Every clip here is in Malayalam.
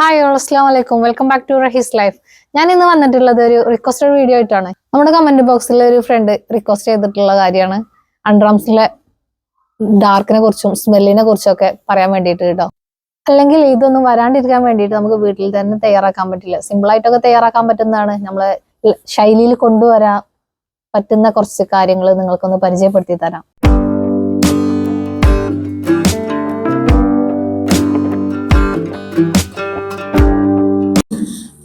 ഹായ് ഓൾ അസ്ലാം വലൈക്കും welcome back to Rahees life ഞാൻ ഇന്ന് വന്നിട്ടുള്ളത് ഒരു റിക്വസ്റ്റഡ് വീഡിയോ ആയിട്ടാണ്. നമ്മുടെ കമന്റ് ബോക്സിൽ ഒരു ഫ്രണ്ട് റിക്വസ്റ്റ് ചെയ്തിട്ടുള്ള കാര്യമാണ്. അണ്ടർആംസിലെ ഡാർക്കിനെ കുറിച്ചും സ്മെല്ലിനെ കുറിച്ചും ഒക്കെ പറയാൻ വേണ്ടിയിട്ട് കേട്ടോ. അല്ലെങ്കിൽ ഇതൊന്നും വരാണ്ടിരിക്കാൻ വേണ്ടിയിട്ട് നമുക്ക് വീട്ടിൽ തന്നെ തയ്യാറാക്കാൻ പറ്റില്ല. സിമ്പിൾ ആയിട്ടൊക്കെ തയ്യാറാക്കാൻ പറ്റുന്നതാണ്. നമ്മളെ ശൈലിയിൽ കൊണ്ടുവരാൻ പറ്റുന്ന കുറച്ച് കാര്യങ്ങൾ നിങ്ങൾക്കൊന്ന് പരിചയപ്പെടുത്തി തരാം.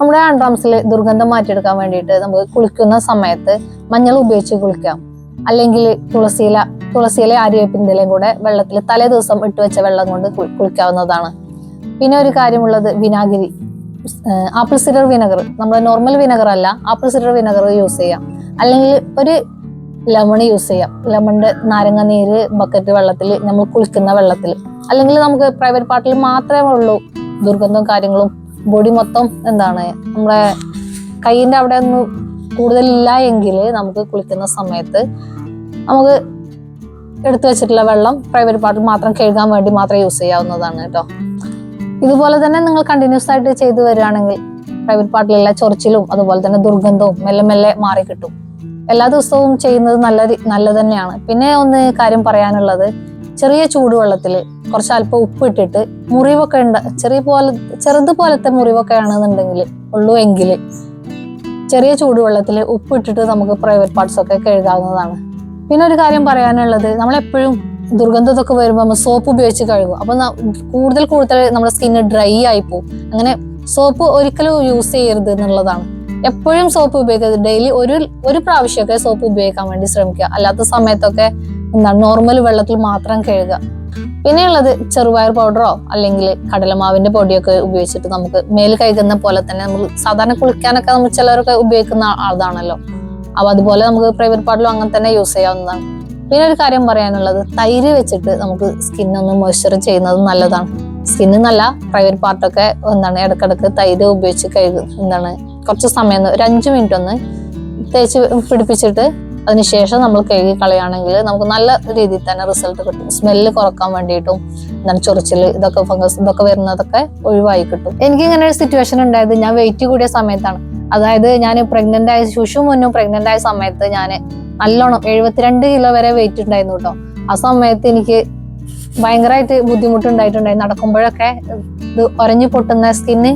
നമ്മുടെ ആൻഡ്രാംസിൽ ദുർഗന്ധം മാറ്റിയെടുക്കാൻ വേണ്ടിയിട്ട് നമുക്ക് കുളിക്കുന്ന സമയത്ത് മഞ്ഞൾ ഉപയോഗിച്ച് കുളിക്കാം. അല്ലെങ്കിൽ തുളസിയില തുളസിയില ആര്യവേപ്പിന്റെ കൂടെ വെള്ളത്തിൽ തലേ ദിവസം ഇട്ട് വെച്ച വെള്ളം കൊണ്ട് കുളിക്കാവുന്നതാണ്. പിന്നെ ഒരു കാര്യമുള്ളത് വിനാഗിരി. Apple cider vinegar. നമ്മുടെ നോർമൽ വിനഗർ അല്ല ആപ്പിൾ സിഡർ വിനഗർ യൂസ് ചെയ്യാം. അല്ലെങ്കിൽ ഒരു ലെമൺ യൂസ് ചെയ്യാം. ലെമണിന്റെ നാരങ്ങ നീര് ബക്കറ്റ് വെള്ളത്തിൽ നമ്മൾ കുളിക്കുന്ന വെള്ളത്തിൽ അല്ലെങ്കിൽ നമുക്ക് പ്രൈവറ്റ് പാർട്ടിൽ മാത്രമേ ഉള്ളൂ ദുർഗന്ധവും കാര്യങ്ങളും ബോഡി മൊത്തം എന്താണ് നമ്മളെ കൈയിന്റെ അവിടെ ഒന്നും കൂടുതലില്ല എങ്കിൽ നമുക്ക് കുളിക്കുന്ന സമയത്ത് നമുക്ക് എടുത്തു വെച്ചിട്ടുള്ള വെള്ളം പ്രൈവറ്റ് പാർട്ടിൽ മാത്രം കഴുകാൻ വേണ്ടി മാത്രം യൂസ് ചെയ്യാവുന്നതാണ് കേട്ടോ. ഇതുപോലെ തന്നെ നിങ്ങൾ കണ്ടിന്യൂസ് ആയിട്ട് ചെയ്തു വരികയാണെങ്കിൽ പ്രൈവറ്റ് പാർട്ടിലുള്ള ചൊറിച്ചിലും അതുപോലെ തന്നെ ദുർഗന്ധവും മെല്ലെ മെല്ലെ മാറി കിട്ടും. എല്ലാ ദിവസവും ചെയ്യുന്നത് നല്ല നല്ല തന്നെയാണ്. പിന്നെ ഒന്ന് കാര്യം പറയാനുള്ളത് ചെറിയ ചൂടുവെള്ളത്തിൽ കുറച്ച് അല്പം ഉപ്പിട്ടിട്ട് മുറിവൊക്കെ ഉണ്ട്. ചെറിയ പോലെ ചെറുത് പോലത്തെ മുറിവൊക്കെ ആണെന്നുണ്ടെങ്കിൽ ഉള്ളൂ എങ്കിൽ ചെറിയ ചൂടുവെള്ളത്തിൽ ഉപ്പിട്ടിട്ട് നമുക്ക് പ്രൈവറ്റ് പാർട്സ് ഒക്കെ കഴുകാവുന്നതാണ്. പിന്നെ ഒരു കാര്യം പറയാനുള്ളത് നമ്മളെപ്പോഴും ദുർഗന്ധത്തൊക്കെ വരുമ്പോൾ നമ്മൾ സോപ്പ് ഉപയോഗിച്ച് കഴുകും അപ്പം കൂടുതൽ കൂടുതൽ നമ്മുടെ സ്കിന്ന് ഡ്രൈ ആയി പോകും അങ്ങനെ സോപ്പ് ഒരിക്കലും യൂസ് ചെയ്യരുത് എന്നുള്ളതാണ്. എപ്പോഴും സോപ്പ് ഉപയോഗിക്കരുത്. ഡെയിലി ഒരു ഒരു പ്രാവശ്യമൊക്കെ സോപ്പ് ഉപയോഗിക്കാൻ വേണ്ടി ശ്രമിക്കുക. അല്ലാത്ത സമയത്തൊക്കെ എന്താണ് നോർമൽ വെള്ളത്തിൽ മാത്രം കഴുകുക പിന്നെയുള്ളത് ചെറുപയർ പൗഡറോ അല്ലെങ്കിൽ കടലമാവിന്റെ പൊടിയൊക്കെ ഉപയോഗിച്ചിട്ട് നമുക്ക് മേൽ കഴുകുന്ന പോലെ തന്നെ നമ്മൾ സാധാരണ കുളിക്കാനൊക്കെ നമ്മൾ ചിലരൊക്കെ ഉപയോഗിക്കുന്ന ആളാണല്ലോ അപ്പൊ അതുപോലെ നമുക്ക് പ്രൈവറ്റ് പാർട്ടിലും അങ്ങനെ തന്നെ യൂസ് ചെയ്യാവുന്നതാണ്. പിന്നെ ഒരു കാര്യം പറയാനുള്ളത് തൈര് വെച്ചിട്ട് നമുക്ക് സ്കിന്നൊന്ന് മോയ്സ്ചർ ചെയ്യുന്നത് നല്ലതാണ്. സ്കിന്ന് നല്ല പ്രൈവറ്റ് പാർട്ടൊക്കെ എന്താണ് ഇടക്കിടക്ക് തൈര് ഉപയോഗിച്ച് കഴുകും. എന്താണ് കുറച്ച് സമയം ഒരു അഞ്ച് മിനിറ്റ് ഒന്ന് തേച്ച് പിടിപ്പിച്ചിട്ട് അതിനുശേഷം നമ്മൾ കഴുകി കളയുകയാണെങ്കിൽ നമുക്ക് നല്ല രീതിയിൽ തന്നെ റിസൾട്ട് കിട്ടും. സ്മെല്ല് കുറയ്ക്കാൻ വേണ്ടിയിട്ടും എന്താണ് ചൊറിച്ചിൽ ഇതൊക്കെ ഫംഗസ് ഇതൊക്കെ വരുന്നതൊക്കെ ഒഴിവായി കിട്ടും. എനിക്ക് ഇങ്ങനെ ഒരു സിറ്റുവേഷൻ ഉണ്ടായത് ഞാൻ വെയിറ്റ് കൂടിയ സമയത്താണ്. അതായത് ഞാൻ പ്രഗ്നന്റ് ആയ ശിശു മുന്നും പ്രഗ്നന്റ് ആയ സമയത്ത് ഞാൻ നല്ലോണം എഴുപത്തിരണ്ട് കിലോ വരെ വെയിറ്റ് ഉണ്ടായിരുന്നു കേട്ടോ ആ സമയത്ത് എനിക്ക് ഭയങ്കരമായിട്ട് ബുദ്ധിമുട്ടുണ്ടായിട്ടുണ്ടായി. നടക്കുമ്പോഴൊക്കെ ഇത് ഒരഞ്ഞു പൊട്ടുന്ന സ്കിന്ന്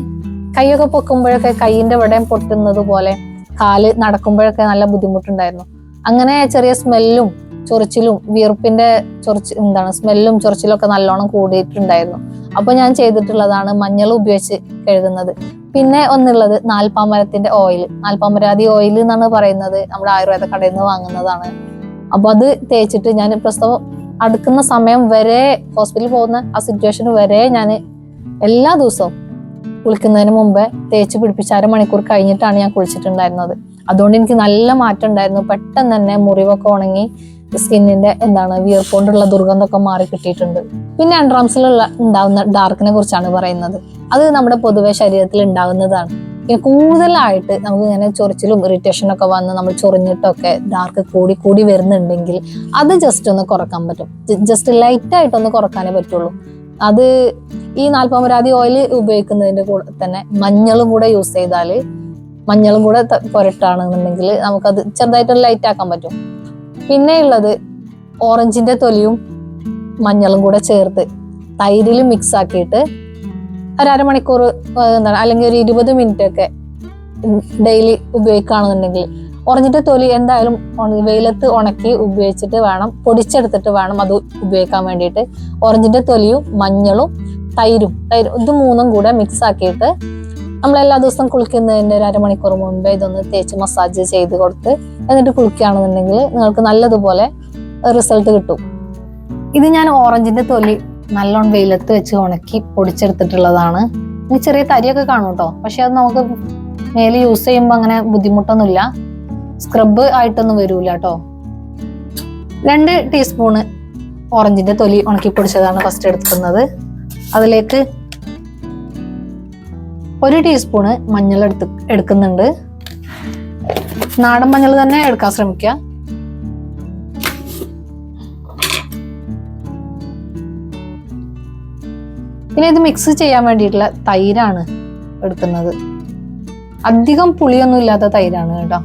കൈയൊക്കെ പൊക്കുമ്പോഴൊക്കെ കൈയിന്റെ ഇവിടെ പൊട്ടുന്നത് പോലെ കാൽ നടക്കുമ്പോഴൊക്കെ നല്ല ബുദ്ധിമുട്ടുണ്ടായിരുന്നു. അങ്ങനെ ചെറിയ സ്മെല്ലും ചൊറിച്ചിലും വിയർപ്പിന്റെ ചൊറിച്ച് എന്താണ് സ്മെല്ലും ചൊറിച്ചിലും ഒക്കെ നല്ലോണം കൂടിയിട്ടുണ്ടായിരുന്നു. അപ്പൊ ഞാൻ ചെയ്തിട്ടുള്ളതാണ് മഞ്ഞൾ ഉപയോഗിച്ച് കഴുകുന്നത്. പിന്നെ ഒന്നുള്ളത് നാൽപ്പാമരത്തിന്റെ ഓയിൽ നാൽപ്പാമരാതി ഓയിൽ എന്നാണ് പറയുന്നത്. നമ്മുടെ ആയുർവേദ കടയിൽ നിന്ന് വാങ്ങുന്നതാണ്. അപ്പൊ അത് തേച്ചിട്ട് ഞാൻ പ്രസവം അടുക്കുന്ന സമയം വരെ ഹോസ്പിറ്റലിൽ പോകുന്ന ആ സിറ്റുവേഷൻ വരെ ഞാൻ എല്ലാ ദിവസവും കുളിക്കുന്നതിന് മുമ്പേ തേച്ച് പിടിപ്പിച്ച് അരമണിക്കൂർ കഴിഞ്ഞിട്ടാണ് ഞാൻ കുളിച്ചിട്ടുണ്ടായിരുന്നത്. അതുകൊണ്ട് എനിക്ക് നല്ല മാറ്റം ഉണ്ടായിരുന്നു പെട്ടെന്ന് തന്നെ മുറിവൊക്കെ ഉണങ്ങി സ്കിന്നിന്റെ എന്താണ് വിയർപ്പോണ്ടുള്ള ദുർഗന്ധമൊക്കെ മാറി കിട്ടിയിട്ടുണ്ട്. പിന്നെ അണ്ടർആംസിലുള്ള ഉണ്ടാവുന്ന ഡാർക്കിനെ കുറിച്ചാണ് പറയുന്നത്. അത് നമ്മുടെ പൊതുവെ ശരീരത്തിൽ ഉണ്ടാകുന്നതാണ് പിന്നെ കൂടുതലായിട്ട് നമുക്ക് ഇങ്ങനെ ചൊറിച്ചിലും ഇറിറ്റേഷനും ഒക്കെ വന്ന് നമ്മൾ ചൊറിഞ്ഞിട്ടൊക്കെ ഡാർക്ക് കൂടി കൂടി വരുന്നുണ്ടെങ്കിൽ അത് ജസ്റ്റ് ഒന്ന് കുറയ്ക്കാൻ പറ്റും. ജസ്റ്റ് ലൈറ്റ് ആയിട്ടൊന്ന് കുറക്കാനേ പറ്റുള്ളൂ. അത് ഈ നാൽപ്പമരാതി ഓയിൽ ഉപയോഗിക്കുന്നതിന്റെ കൂടെ തന്നെ മഞ്ഞളും കൂടെ യൂസ് ചെയ്താൽ മഞ്ഞളും കൂടെ പുരട്ടാണെന്നുണ്ടെങ്കിൽ നമുക്കത് ചെറുതായിട്ട് ലൈറ്റ് ആക്കാൻ പറ്റും. പിന്നെ ഉള്ളത് ഓറഞ്ചിന്റെ തൊലിയും മഞ്ഞളും കൂടെ ചേർത്ത് തൈരിൽ മിക്സ് ആക്കിയിട്ട് ഒരു അരമണിക്കൂർ ഏഹ് എന്താണ് അല്ലെങ്കിൽ ഒരു ഇരുപത് മിനിറ്റ് ഒക്കെ ഡെയിലി ഉപയോഗിക്കുകയാണെന്നുണ്ടെങ്കിൽ ഓറഞ്ചിന്റെ തൊലി എന്തായാലും വെയിലത്ത് ഉണക്കി ഉപയോഗിച്ചിട്ട് വേണം പൊടിച്ചെടുത്തിട്ട് വേണം അത് ഉപയോഗിക്കാൻ വേണ്ടിയിട്ട്. ഓറഞ്ചിന്റെ തൊലിയും മഞ്ഞളും തൈരും തൈരും ഇത് മൂന്നും കൂടെ മിക്സ് ആക്കിയിട്ട് നമ്മൾ എല്ലാ ദിവസവും കുളിക്കുന്നതിന്റെ ഒരു അരമണിക്കൂർ മുമ്പേ ഇതൊന്ന് തേച്ച് മസാജ് ചെയ്ത് കൊടുത്ത് എന്നിട്ട് കുളിക്കുകയാണെന്നുണ്ടെങ്കിൽ നിങ്ങൾക്ക് നല്ലതുപോലെ റിസൾട്ട് കിട്ടും. ഇത് ഞാൻ ഓറഞ്ചിന്റെ തൊലി നല്ലോണം വെയിലത്ത് വെച്ച് ഉണക്കി പൊടിച്ചെടുത്തിട്ടുള്ളതാണ്. ഇനി ചെറിയ തരിയൊക്കെ കാണും കേട്ടോ പക്ഷെ അത് നമുക്ക് മേൽ യൂസ് ചെയ്യുമ്പോൾ അങ്ങനെ ബുദ്ധിമുട്ടൊന്നുമില്ല. സ്ക്രബ് ആയിട്ടൊന്നും വരൂല കേട്ടോ രണ്ട് ടീസ്പൂണ് ഓറഞ്ചിന്റെ തൊലി ഉണക്കി പൊടിച്ചതാണ് ഫസ്റ്റ് എടുക്കുന്നത് അതിലേക്ക് ഒരു ടീസ്പൂണ് മഞ്ഞൾ എടുത്ത് എടുക്കുന്നുണ്ട്. നാടൻ മഞ്ഞൾ തന്നെ എടുക്കാൻ ശ്രമിക്കുക. പിന്നെ ഇത് മിക്സ് ചെയ്യാൻ വേണ്ടിയിട്ടുള്ള തൈരാണ് എടുക്കുന്നത്. അധികം പുളിയൊന്നും ഇല്ലാത്ത തൈരാണ് കേട്ടോ.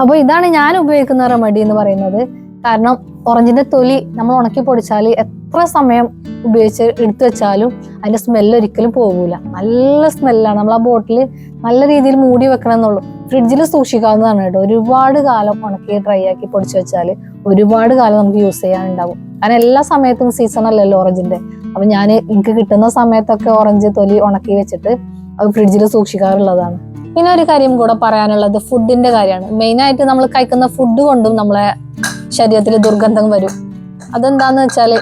അപ്പോൾ ഇതാണ് ഞാൻ ഉപയോഗിക്കുന്ന റെമഡി എന്ന് പറയുന്നത്. കാരണം ഓറഞ്ചിന്റെ തൊലി നമ്മൾ ഉണക്കി പൊടിച്ചാൽ എത്ര സമയം ഉപയോഗിച്ച് എടുത്തു വെച്ചാലും അതിന്റെ സ്മെല്ല് ഒരിക്കലും പോകൂല. നല്ല സ്മെല്ലാണ് നമ്മൾ ആ ബോട്ടിൽ നല്ല രീതിയിൽ മൂടി വെക്കണം ഫ്രിഡ്ജിൽ സൂക്ഷിക്കാവുന്നതാണ് കേട്ടോ. ഒരുപാട് കാലം ഉണക്കി ഡ്രൈ ആക്കി പൊടിച്ചു വെച്ചാൽ ഒരുപാട് കാലം നമുക്ക് യൂസ് ചെയ്യാനുണ്ടാവും. കാരണം എല്ലാ സമയത്തും സീസൺ അല്ലല്ലോ ഓറഞ്ചിന്റെ അപ്പൊ ഞാൻ എനിക്ക് കിട്ടുന്ന സമയത്തൊക്കെ ഓറഞ്ച് തൊലി ഉണക്കി വെച്ചിട്ട് അത് ഫ്രിഡ്ജിൽ സൂക്ഷിക്കാറുള്ളതാണ്. പിന്നെ ഒരു കാര്യം കൂടെ പറയാനുള്ളത് ഫുഡിന്റെ കാര്യമാണ്. മെയിൻ ആയിട്ട് നമ്മൾ കഴിക്കുന്ന ഫുഡ് കൊണ്ടും നമ്മളെ ശരീരത്തിൽ ദുർഗന്ധം വരും. അതെന്താന്ന് വെച്ചാൽ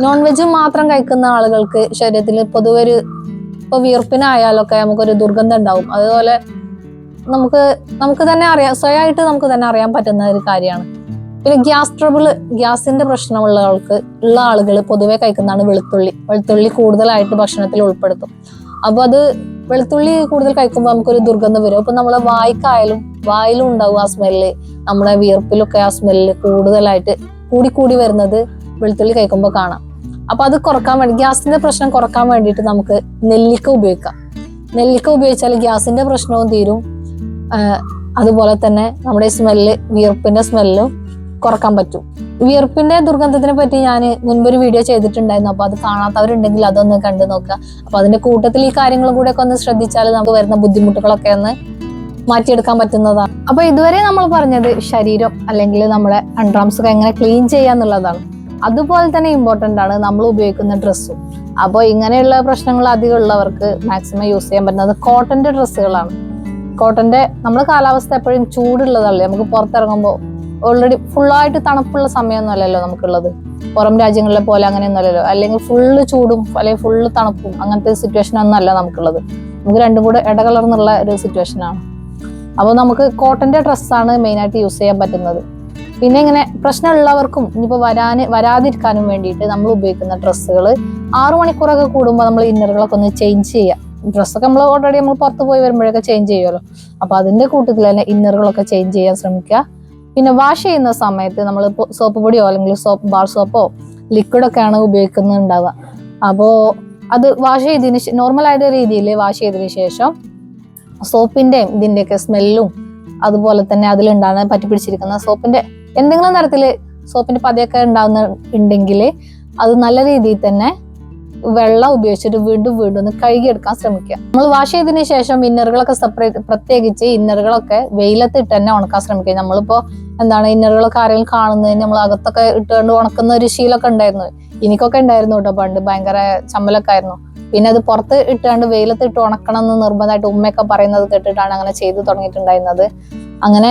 നോൺ വെജ് മാത്രം കഴിക്കുന്ന ആളുകൾക്ക് ശരീരത്തിൽ പൊതുവെ ഒരു ഇപ്പൊ വിയർപ്പിനായാലൊക്കെ നമുക്കൊരു ദുർഗന്ധം ഉണ്ടാവും. അതുപോലെ നമുക്ക് നമുക്ക് തന്നെ അറിയാം സ്വയമായിട്ട് നമുക്ക് തന്നെ അറിയാൻ പറ്റുന്ന ഒരു കാര്യമാണ്. പിന്നെ ഗ്യാസ് ട്രബിൾ ഗ്യാസിന്റെ പ്രശ്നമുള്ള ആൾക്ക് ഉള്ള ആളുകൾ പൊതുവെ കഴിക്കുന്നതാണ് വെളുത്തുള്ളി. വെളുത്തുള്ളി കൂടുതലായിട്ട് ഭക്ഷണത്തിൽ ഉൾപ്പെടുത്തും. അപ്പൊ അത് വെളുത്തുള്ളി കൂടുതൽ കഴിക്കുമ്പോൾ നമുക്കൊരു ദുർഗന്ധം വരും. അപ്പൊ നമ്മളെ വായിക്കായാലും വായിലും ഉണ്ടാവും ആ സ്മെല്ല് നമ്മുടെ വിയർപ്പിലൊക്കെ ആ സ്മെല്ല് കൂടുതലായിട്ട് കൂടി കൂടി വരുന്നത് വെളുത്തുള്ളി കഴിക്കുമ്പോൾ കാണാം. അപ്പൊ അത് കുറയ്ക്കാൻ വേണ്ടി ഗ്യാസിന്റെ പ്രശ്നം കുറയ്ക്കാൻ വേണ്ടിയിട്ട് നമുക്ക് നെല്ലിക്ക ഉപയോഗിക്കാം. നെല്ലിക്ക ഉപയോഗിച്ചാൽ ഗ്യാസിന്റെ പ്രശ്നവും തീരും. അതുപോലെ തന്നെ നമ്മുടെ സ്മെല്ല് വിയർപ്പിന്റെ സ്മെല്ലും കുറയ്ക്കാൻ പറ്റും. വിയർപ്പിന്റെ ദുർഗന്ധത്തിനെ പറ്റി ഞാൻ മുൻപൊരു വീഡിയോ ചെയ്തിട്ടുണ്ടായിരുന്നു. അപ്പൊ അത് കാണാത്തവരുണ്ടെങ്കിൽ അതൊന്ന് കണ്ടു നോക്കുക. അപ്പൊ അതിന്റെ കൂട്ടത്തിൽ ഈ കാര്യങ്ങളും കൂടെ ഒക്കെ ഒന്ന് ശ്രദ്ധിച്ചാൽ നമുക്ക് വരുന്ന ബുദ്ധിമുട്ടുകളൊക്കെ ഒന്ന് മാറ്റിയെടുക്കാൻ പറ്റുന്നതാണ്. അപ്പൊ ഇതുവരെ നമ്മൾ പറഞ്ഞത് ശരീരം അല്ലെങ്കിൽ നമ്മുടെ അൺഡ്രാംസ് ഒക്കെ എങ്ങനെ ക്ലീൻ ചെയ്യാന്നുള്ളതാണ് അതുപോലെ തന്നെ ഇമ്പോർട്ടന്റ് ആണ് നമ്മൾ ഉപയോഗിക്കുന്ന ഡ്രസ്സും അപ്പോൾ ഇങ്ങനെയുള്ള പ്രശ്നങ്ങൾ അധികം ഉള്ളവർക്ക് മാക്സിമം യൂസ് ചെയ്യാൻ പറ്റുന്നത് കോട്ടന്റെ ഡ്രസ്സുകളാണ് കോട്ടന്റെ നമ്മുടെ കാലാവസ്ഥ എപ്പോഴും ചൂടുള്ളതല്ലേ? നമുക്ക് പുറത്തിറങ്ങുമ്പോൾ ഓൾറെഡി ഫുള്ളായിട്ട് തണുപ്പുള്ള സമയമൊന്നും അല്ലല്ലോ നമുക്കുള്ളത്. പുറം രാജ്യങ്ങളിലെ പോലെ അങ്ങനെയൊന്നും അല്ലല്ലോ അല്ലെങ്കിൽ ഫുള്ള് ചൂടും അല്ലെങ്കിൽ ഫുള്ള് തണുപ്പും അങ്ങനത്തെ സിറ്റുവേഷൻ ഒന്നും അല്ല നമുക്കുള്ളത്. നമുക്ക് രണ്ടും കൂടെ ഇടകലർന്നുള്ള ഒരു സിറ്റുവേഷൻ ആണ്. അപ്പോൾ നമുക്ക് കോട്ടന്റെ ഡ്രസ്സാണ് മെയിനായിട്ട് യൂസ് ചെയ്യാൻ പറ്റുന്നത്. പിന്നെ ഇങ്ങനെ പ്രശ്നമുള്ളവർക്കും ഇനിയിപ്പോൾ വരാന് വരാതിരിക്കാനും വേണ്ടിയിട്ട് നമ്മൾ ഉപയോഗിക്കുന്ന ഡ്രസ്സുകൾ ആറു മണിക്കൂറൊക്കെ കൂടുമ്പോൾ നമ്മൾ ഇന്നറുകളൊക്കെ ഒന്ന് ചേഞ്ച് ചെയ്യാം ഡ്രസ്സൊക്കെ നമ്മൾ ഓൾറെഡി നമ്മൾ പുറത്ത് പോയി വരുമ്പോഴൊക്കെ ചേഞ്ച് ചെയ്യുമല്ലോ. അപ്പോൾ അതിന്റെ കൂട്ടത്തിൽ തന്നെ ഇന്നറുകളൊക്കെ ചേഞ്ച് ചെയ്യാൻ ശ്രമിക്കുക. പിന്നെ വാഷ് ചെയ്യുന്ന സമയത്ത് നമ്മൾ സോപ്പ് പൊടിയോ അല്ലെങ്കിൽ സോപ്പ് ബാർ സോപ്പോ ലിക്വിഡൊക്കെയാണ് ഉപയോഗിക്കുന്നുണ്ടാവുക. അപ്പോൾ അത് വാഷ് ചെയ്തതിന് നോർമൽ ആയിട്ട് രീതിയിൽ വാഷ് ചെയ്തതിന് ശേഷം സോപ്പിന്റെയും ഇതിന്റെയൊക്കെ സ്മെല്ലും അതുപോലെ തന്നെ അതിലുണ്ടാകുന്ന പറ്റിപ്പിടിച്ചിരിക്കുന്ന സോപ്പിന്റെ എന്തെങ്കിലും തരത്തിൽ സോപ്പിന്റെ പതയൊക്കെ ഉണ്ടാകുന്ന ഉണ്ടെങ്കിൽ അത് നല്ല രീതിയിൽ തന്നെ വെള്ളം ഉപയോഗിച്ചിട്ട് വീണ്ടും വീണ്ടും ഒന്ന് കഴുകിയെടുക്കാൻ ശ്രമിക്കുക. നമ്മൾ വാഷ് ചെയ്തതിന് ശേഷം ഇന്നറുകളൊക്കെ സെപ്പറേറ്റ് പ്രത്യേകിച്ച് ഇന്നറുകളൊക്കെ വെയിലത്തിട്ട് തന്നെ ഉണക്കാൻ ശ്രമിക്കുക. നമ്മളിപ്പോ എന്താണ് ഇന്നറുകളൊക്കെ ആരെങ്കിലും കാണുന്നതിന് നമ്മൾ അകത്തൊക്കെ ഇട്ടുകൊണ്ട് ഉണക്കുന്ന ഒരു ശീലമൊക്കെ ഉണ്ടായിരുന്നു. എനിക്കൊക്കെ ഉണ്ടായിരുന്നു കേട്ടോ പണ്ട് ഭയങ്കര ചമ്മലൊക്കെ ആയിരുന്നു. പിന്നെ അത് പുറത്ത് ഇട്ടുകൊണ്ട് വെയിലത്ത് ഇട്ട് ഉണക്കണം എന്ന് നിർബന്ധമായിട്ട് ഉമ്മയൊക്കെ പറയുന്നത് കേട്ടിട്ടാണ് അങ്ങനെ ചെയ്തു തുടങ്ങിയിട്ടുണ്ടായിരുന്നത്. അങ്ങനെ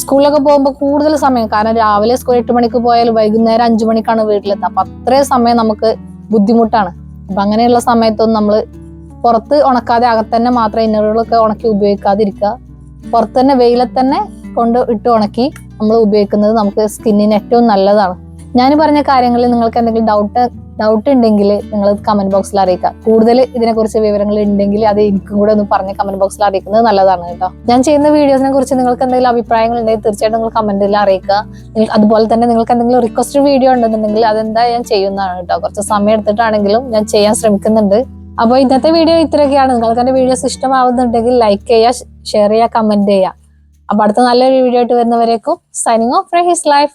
സ്കൂളിലൊക്കെ പോകുമ്പോൾ കൂടുതൽ സമയം കാരണം രാവിലെ സ്കൂൾ എട്ട് മണിക്ക് പോയാൽ വൈകുന്നേരം അഞ്ചു മണിക്കാണ് വീട്ടിലെത്തുക. അപ്പൊ അത്രയും സമയം നമുക്ക് ബുദ്ധിമുട്ടാണ്. അപ്പൊ അങ്ങനെയുള്ള സമയത്തൊന്നും നമ്മൾ പുറത്ത് ഉണക്കാതെ അകത്തന്നെ മാത്രം ഇന്നറുകളൊക്കെ ഉണക്കി ഉപയോഗിക്കാതിരിക്കുക. പുറത്ത് തന്നെ വെയിലത്ത് തന്നെ കൊണ്ട് ഇട്ട് ഉണക്കി നമ്മൾ ഉപയോഗിക്കുന്നത് നമുക്ക് സ്കിന്നിന് ഏറ്റവും നല്ലതാണ്. ഞാൻ പറഞ്ഞ കാര്യങ്ങളിൽ നിങ്ങൾക്ക് എന്തെങ്കിലും ഡൗട്ട് ഡൗട്ട് ഉണ്ടെങ്കിൽ നിങ്ങൾ കമന്റ് ബോക്സിൽ അറിയിക്കുക. കൂടുതൽ ഇതിനെക്കുറിച്ച് വിവരങ്ങൾ ഉണ്ടെങ്കിൽ അത് എനിക്കും കൂടെ ഒന്ന് പറഞ്ഞ് കമന്റ് ബോക്സിൽ അറിയിക്കുന്നത് നല്ലതാണ് കേട്ടോ. ഞാൻ ചെയ്യുന്ന വീഡിയോസിനെ കുറിച്ച് നിങ്ങൾക്ക് എന്തെങ്കിലും അഭിപ്രായങ്ങൾ ഉണ്ടെങ്കിൽ തീർച്ചയായിട്ടും നിങ്ങൾ കമന്റിൽ അറിയിക്കുക. അതുപോലെ തന്നെ നിങ്ങൾക്ക് എന്തെങ്കിലും റിക്വസ്റ്റ് വീഡിയോ ഉണ്ടെന്നുണ്ടെങ്കിൽ അതെന്താ ഞാൻ ചെയ്യുന്നതാണ് കേട്ടോ. കുറച്ച് സമയം എടുത്തിട്ടാണെങ്കിലും ഞാൻ ചെയ്യാൻ ശ്രമിക്കുന്നുണ്ട്. അപ്പോൾ ഇന്നത്തെ വീഡിയോ ഇത്രയൊക്കെയാണ്. നിങ്ങൾക്ക് എന്റെ വീഡിയോസ് ഇഷ്ടമാവുന്നുണ്ടെങ്കിൽ ലൈക്ക് ചെയ്യുക ഷെയർ ചെയ്യുക കമന്റ് ചെയ്യുക. അപ്പോൾ അടുത്ത നല്ലൊരു വീഡിയോ ആയിട്ട് വരുന്നവരേക്കും signing off from his life